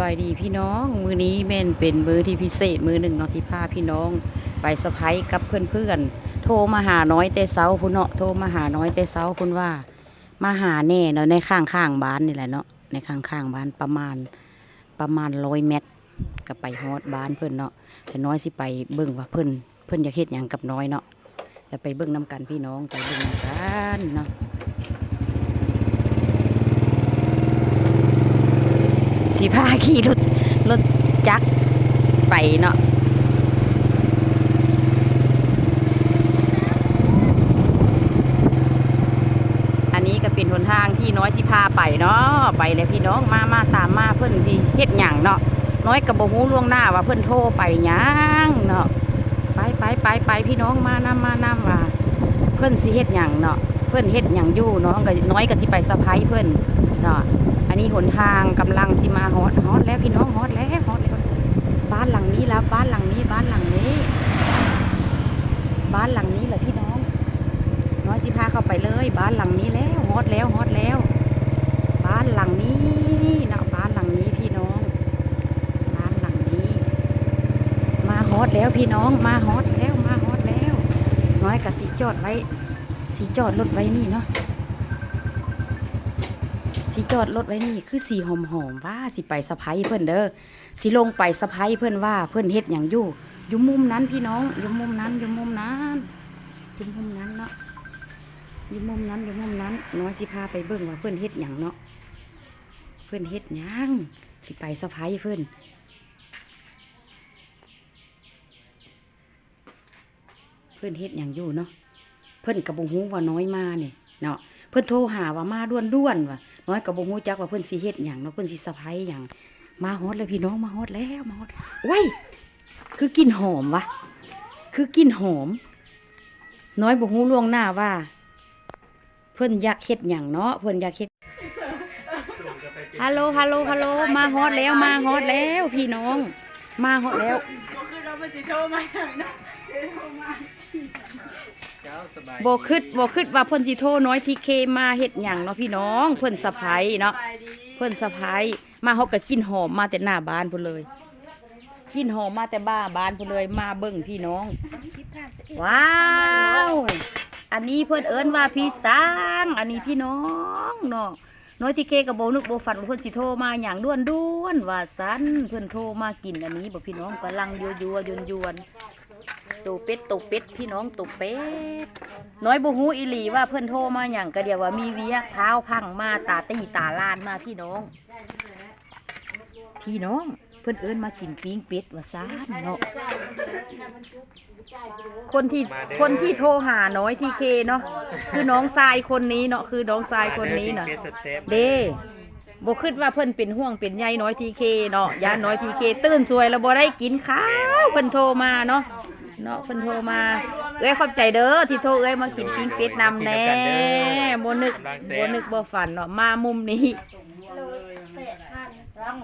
บายดีพี่น้อง มือนี้แม่นเป็นมือที่พิเศษมือหนึ่งเนาะที่พาพี่น้อง ไปสะพายกับเพื่อนๆ โทรมาหาน้อยแต่เช้าพุ่นเนาะโทรมาหาน้อยแต่เช้าพุ่นว่า มาหาแน่เนาะในข้างข้างบ้านนี่แหละเนาะในข้างข้างบ้านประมาณประมาณร้อยเมตรก็ไปฮอดบ้านเพื่อนเนาะแต่น้อยสิไปเบิ่งว่าเพิ่อนเพิ่อนอยากเฮ็ดหยังกับน้อยเนาะแล้วไปเบิ่งนํกันพี่น้องไปเบิ่งกันเนาะ สีพาขี่รถรถจักรไปเนาะอันนี้ก็เป็นหนทางที่น้อยสิพาไปเนาะไปเลยพี่น้องมามาตามมาเพิ่นสิเฮ็ดหยังเนาะน้อยกับโบ่ฮู้ล่วงหน้าว่าเพิ่นโทรไปหยังเนาะไปไปไปไปพี่น้องมานำมานำว่าเพิ่นสิเฮ็ดหยังเนาะเพิ่นเฮ็ดหยังอยู่เนาะก็น้อยก็สิไปสะพายเพิ่นเนาะ นนี้หนทางกำลังสิมาฮอดฮอดแล้วพี่น้องฮอดแล้วฮอดแล้วบ้านหลังนี้แล้วบ้านหลังนี้บ้านหลังนี้ บ้านหลังนี้แหละพี่น้อง น้อยสิพาเข้าไปเลย บ้านหลังนี้แล้วฮอดแล้วฮอดแล้ว บ้านหลังนี้นะบ้านหลังนี้พี่น้อง บ้านหลังนี้ มาฮอดแล้วพี่น้องมาฮอดแล้วมาฮอดแล้ว น้อยกับสีจอดไว้สีจอดรถไว้นี่เนาะ สีจอดรถไว้นี่คือสีหอมหอมว่าสิไปสะพายเพิ่อนเด้อสิลงไปสะพายเพิ่อนว่าเพิ่อนเฮ็ดหยังอยู่อยู่มุมนั้นพี่น้องอยู่มุมนั้นอยู่มุมนั้นอยู่มุมนั้นเนาะอยู่มุมนั้นอยู่มุมนั้นน้อยสิพาไปเบิ่งว่าเพิ่อนเฮ็ดหยังเนาะเพิ่อนเฮ็ดยังสิไปสะพายเพิ่อนเพิ่อนเฮ็ดหยังอยู่เนาะเพิ่อนก็บ่ฮู้ว่าน้อยมาเนี่ยเนาะ พิ่นโทรหาว่ามาด่วนด่วนว่ะน้อยก็บ่ฮู้จักว่าเพิ่นสิเฮ็ดหยังเนาะเพิ่นสิสะไผหยังมาฮอดแล้วพี่น้องมาฮอดแล้วมาฮอดโอ้ยคือกลิ่นหอมวะคือกลิ่นหอม น้อยบ่ฮู้ล่วงหน้าว่า เพิ่นอยากเฮ็ดหยังเนาะเพิ่นอยากเฮ็ดฮัลโหลฮัลโหลฮัลโหลมาฮอดแล้วมาฮอดแล้วพี่น้อง มาฮอดแล้วคือเราไปจิโทรมาอย่างนะโทรมา เจ้าสบายบ่คิดบ่คิดว่าเพิ่นสิโทรน้อยทีเคมาเฮ็ดหยังเนาะพี่น้องเพิ่นสะไผเนาะไปดีเพิ่นสะพายมาเขาก็กินหอมมาแต่หน้าบ้านพุ่นเลยกินหอมมาแต่บ้าบ้านพุ่นเลยมาเบิ่งพี่น้อง ว้าว อันนี้เพิ่นเอิ้นว่าพี่สร้าง อันนี้พี่น้องเนาะน้อยที่เคกับโบนึกโบฝันว่าเพิ่นสิโทรมาอย่างด้วนด้วนๆว่าสันเพิ่นโทรมากินอันนี้บ่พี่น้องกำลังยัวยัวยวนยวน ๆตูเป็ดตูเป็ดพี่น้องตูเป็ดน้อยบ่ฮู้อีหลีว่าเพิ่นโทรมาหยังก็เดียวว่ามีเวียเท้าพังมาตาตีตาลานมาพี่น้อง พี่น้องเพิ่นเอิ้นมากินปิ้งเป็ดว่าซ่านเนาะคนที่คนที่โทรหาน้อยที่เคเนาะคือน้องทรายคนนี้เนาะคือน้องทรายคนนี้เนาะเซฟเด้บ่คิดว่าเพิ่นเป็นห่วงเป็นใยน้อยทีเคเนาะยาน้อยทีเค ตื่นสวยแล้วบ่ได้กินข้าวเพิ่นโทรมาเนาะ เนาะเพิ่นโทรมาเอ้ยขอบใจเด้อที่โทรเอ้ยมากินปิ้งเป็ดนำแน่บ่นึกบ่นึกบ่ฝันเนาะมามุมนี้ โลแปดพันล้าง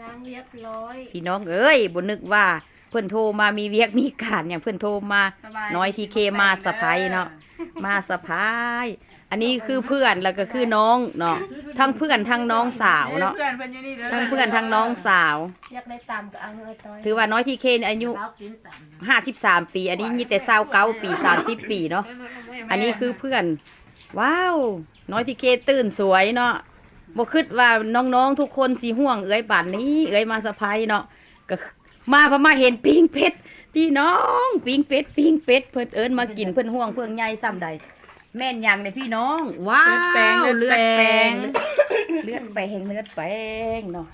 ล้างเรียบร้อย พี่น้องเอ้ยบ่นึกว่า เพิ่นโทรมามีเวียกมีการอย่างเพิ่นโทรมาสบายน้อยทีเคมาสะพายเนาะมาสะพาย อันนี้คือเพื่อนแล้วก็คือน้องเนาะทั้งเพื่อนทั้งน้องสาวเนาะเพื่อนเพื่อนอยู่นี่เด้อทั้งเพื่อนทั้งน้องสาว อยากได้ตำก็เอาเลยต้อยถือว่าน้อยทีเคนี่อายุเรากินตำ53ปี อันนี้มีแต่29ปี30ปีเนาะอันนี้คือเพื่อน ว้าว น้อยทีเคตื่นสวยเนาะบ่คิดว่าน้องๆทุกคนสิห่วงเอ้ยป่านนี้ เอ้ยมาสะพายเนาะก็ มาเพราะมาเห็นปิ้งเป็ดพี่น้องปิ้งเป็ดปิ้งเป็ดเพิ่นเอิ้นมากินเพิ่นห่วงเพิ่นใหญ่ซ้ำใดแม่นยังเนี่ยพี่น้อง ว้าวเลือดแปลงเลือดแปลงเลือดแปลงเนาะ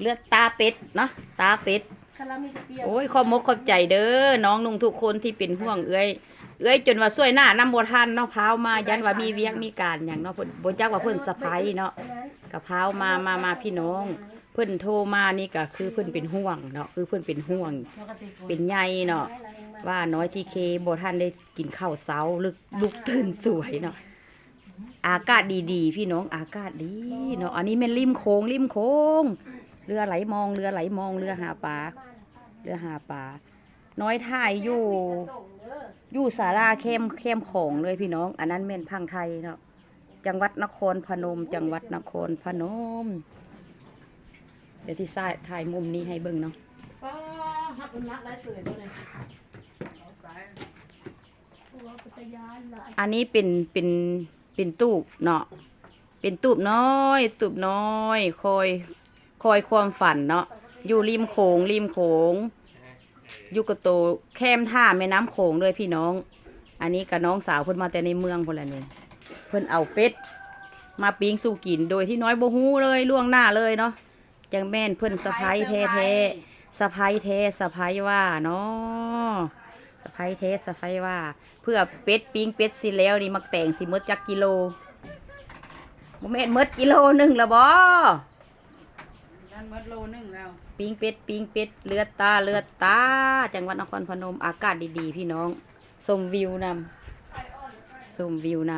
เลือดตาเป็ดเนาะตาเป็ดคาราเมลเปรี้ยวโอ้ยขอบมกขอบใจเด้อน้องนุ่งทุกคนที่เป็นห่วงเอ้ยเอ้ยจนว่าช่วยหน้านำบ่ทันเนาะพาวมายันว่ามีเวียกมีการอย่างเนาะเพิ่นบ่จักว่าเพิ่นสะไพรเนาะกับพาวมามามาพี่น้อง เพิ่นโทรมานี่ก็คือเพิ่นเป็นห่วงเนาะคือเพิ่นเป็นห่วง เป็นใยเนาะว่าน้อยทีเคบ่ทันได้กินข้าวเช้าลึกลุกตื่นสวยเนาะอากาศดีๆ พี่น้องอากาศดีเนาะอันนี้แม่นริมโค้งริมโค้งเรือไหลมองเรือไหลมองเรือหาปลาเรือหาปลาน้อยถ่ายอยู่ อยู่ศาลาเข้มเข้มของเลยพี่น้อง อันนั้นเม่นพังไทยเนาะจังหวัดนครพนม จังหวัดนครพนม เดี๋ยวที่ซ้ายถ่ายมุมนี้ให้เบิ่งเนาะป้าฮับมันนักได้สวยด้วยตัวปัตยานหลายอันนี้เป็นเป็นเป็นตูบเนาะเป็นตูบน้อย ตูบน้อยคอยคอยความฝันเนาะอยู่ริมโขงริมโขงอยู่กระโตแคมท่าแม่น้ำโขงเลยพี่น้อง อันนี้กับน้องสาวเพิ่นมาแต่ในเมืองพุ่นละนี่เพิ่นเอาเป็ดมาปิ้งสู่กินโดยที่น้อยบ่ฮู้เลยล่วงหน้าเลยเนาะ จังแม่นเพิ่นสะพายแท้ๆสะพายแท้สะพายว่าเนาะสะพายแท้สะพายว่า เพื่อเป็ดปิ้งเป็ดสิแล้วนี่มักแต่งสิหมดจักกิโลบ่แม่นหมดกิโลหนึงละบ่นั่นมดโลนึงแล้วปิ้งเป็ดปิ้งเป็ดเลือดตาเลือดตา จังหวัดนครพนมอากาศดีๆ พี่น้องชมวิวนำชมวิวน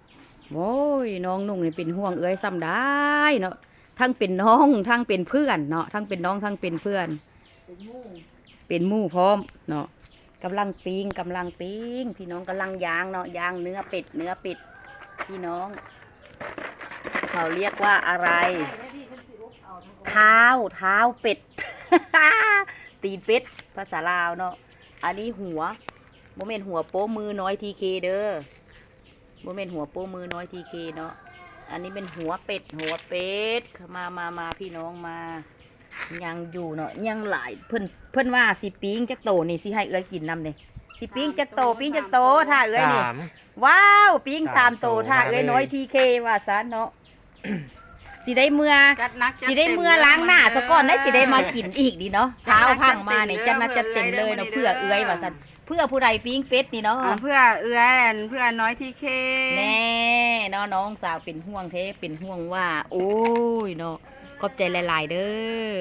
ำโว้ยน้องนุ่งนี่เป็นห่วงเอ้ยซ้ำได้เนาะ ทั้งเป็นน้องทั้งเป็นเพื่อนเนาะทั้งเป็นน้องทั้งเป็นเพื่อน เป็นมู่เป็นมูพร้อมเนาะกำลังปิ้งกำลังปิ้งพี่น้องกำลังย่างเนาะย่างเนื้อเป็ดเนื้อเป็ดพี่น้อง เขาเรียกว่าอะไรเพิ่นสิอุบเอาทั้งเท้าเท้าเป็ด ตีนเป็ดภาษาลาวเนาะอันนี้หัวโมเมนหัวโป้มือน้อยทีเคเด้อโมเมนหัวโป้มือน้อยทีเคเนาะ อันนี้เป็นหัวเป็ด หัวเป็ดมามามาพี่น้องมา ยังอยู่เนาะยังหลายเพิ่นเพิ่นว่าสิปิ้งจักโตนี่สิให้เอื้อยกินนำเนี่ยสิปิ้งจักโตปิ้งจักโตถ้าเอื้อยนี่สาม ว้าวปิ้งสามสามโตโตถ้าเอ้ยมาเลยน้อยทีเคว่าซะเนาะสิได้เมื่อ จัดนักจัสิได้เมื่อล้างหน้าซะก่อนได้สิได้มากินอีกดีเนาะจัดเท้าหนักพังมาจัดเต็มเนี่ยเลยจัดมาจะเต็มเลยเนาะเพื่เพื่ออเอื้เอื้ออยยว่าซั่นเพื่อผู้ใดปิ้งเป็ดนี่เนาะอ่าเพื่อเอื้อยอันเพื่อน้อยที่เคแน่เนาะน้องสาวเป็นห่วงเทเป็นห่วงว่า โอ้ยเนาะขอบใจหลาย ๆ เด้อ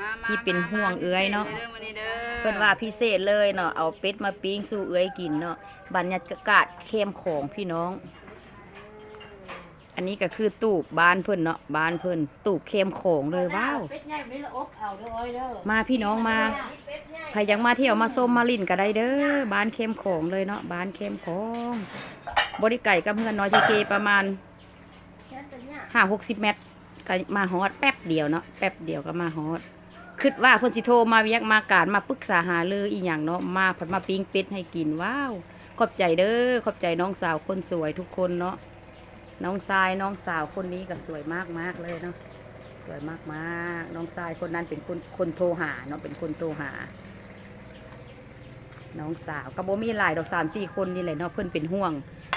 มามาที่เป็นห่วงเอื้อยเนาะพิศษลด้มื้อนี้เด้อเพิ่นว่าพิเศษเลยเนาะเอาเป็ดมาปิ้งสู่เอื้อยกินเนาะบรรยากาศเข้มของพี่น้อง อันนี้ก็คือตูบบ้านเพิ่นเนาะบ้านเพิ่นตูบเข้มของเลยว้าวเป็ดใหญ่ไม่ละอบเอาเด้ออ้อยเด้อมาพี่น้องมาใครยังมาเที่ยวมาส้มมาลิ่นก็ได้เด้อบ้านเข้มของเลยเนาะบ้านเข้มของบริไก่กับเพื่อนน้อยทีเกประมาณห้าหกสิบเมตรก็มาฮอดแป๊บเดียวเนาะแป๊บเดียวก็มาฮอดคิดว่าเพิ่นสิโทรมาเวียกมาการมาปรึกษาหาเลยอีหยังเนาะมาเพิ่นมาปิ้งเป็ดให้กินว้าวขอบใจเด้อขอบใจน้องสาวคนสวยทุกคนเนาะ น้องทรายน้องสาวคนนี้ก็สวยมากมากเลยเนาะสวยมากมากน้องทรายคนนั้นเป็นคนคนโทรหาเนาะเป็นคนโทรหา น้องสาวก็บ่มีหลายดอกสามสี่คนนี่แหละเนาะเพิ่นเป็นห่วง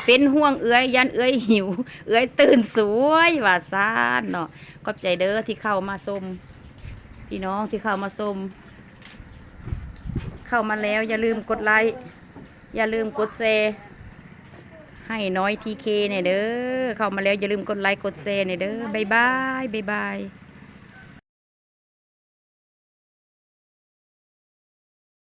เป็นห่วงเอื้อยยันเอื้อยหิว เอื้อยตื่นสวยว่าซานเนาะขอบใจเด้อที่เข้ามาชมพี่น้องที่เข้ามาชมเข้ามาแล้วอย่าลืมกดไลค์อย่าลืมกดแชร์ ให้น้อยทีเคเนี่ยเด้อเข้ามาแล้วอย่าลืมกดไลค์กดแชร์เนี่ยเด้อบ๊ายบายบ๊ายบาย